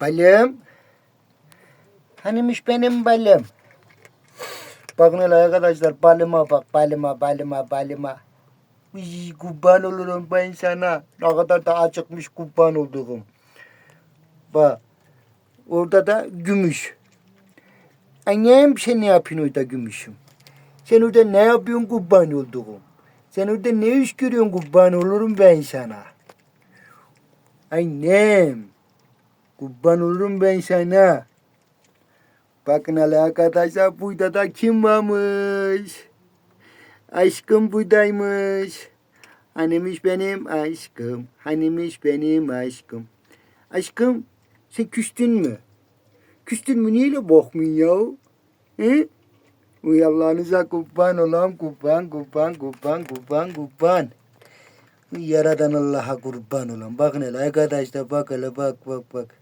Balım. Hanimiş benim balım. Bakın hele arkadaşlar balıma bak balıma balıma balıma. Uy, kurban olurum ben sana. Ne kadar da acıkmış kurban olduğum. Bak. Orada da gümüş. Annem sen ne yapıyorsun orada gümüşüm? Sen orada ne yapıyorsun kurban olduğum? Sen orada ne iş görüyorsun kurban olurum ben sana. Annem. Kurban olurum ben sana. Bakın hele arkadaşlar burada da kim varmış? Aşkım buradaymış. Hanimiş benim aşkım. Hanimiş benim aşkım. Aşkım sen küstün mü? Küstün mü niye bakmıyorsun ya? He? Uy Allah'ınıza kurban olam kurban kurban kurban kurban kurban. Yaradan Allah'a kurban olam. Bakın hele arkadaşlar bak hele bak bak bak.